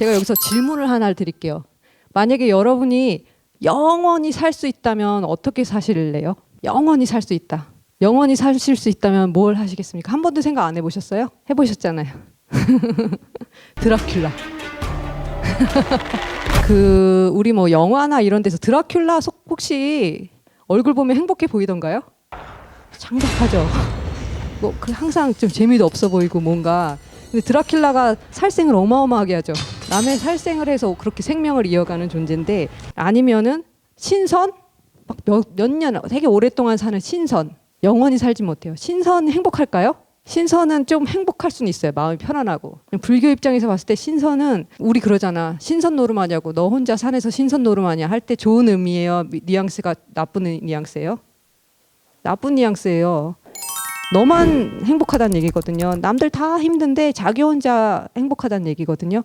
제가 여기서 질문을 하나 드릴게요. 만약에 여러분이 영원히 살 수 있다면 어떻게 사실래요? 영원히 살 수 있다. 영원히 사실 수 있다면 뭘 하시겠습니까? 한 번도 생각 안 해보셨어요? 해보셨잖아요. 드라큘라. 그 우리 뭐 영화나 이런 데서 드라큘라 속 혹시 얼굴 보면 행복해 보이던가요? 창작하죠. 뭐그 항상 좀 재미도 없어 보이고 뭔가 근데 드라큘라가 살생을 어마어마하게 하죠. 남의 살생을 해서 그렇게 생명을 이어가는 존재인데 아니면은 신선 막몇년 되게 오랫동안 사는 신선 영원히 살지 못해요. 신선 행복할까요? 신선은 좀 행복할 수는 있어요. 마음이 편안하고 불교 입장에서 봤을 때 신선은 우리 그러잖아. 신선 노름하냐고 너 혼자 산에서 신선 노름하냐 할 때 좋은 의미예요. 미- 뉘앙스가 나쁜 뉘앙스예요. 나쁜 뉘앙스예요. 너만 행복하다는 얘기거든요. 남들 다 힘든데 자기 혼자 행복하다는 얘기거든요.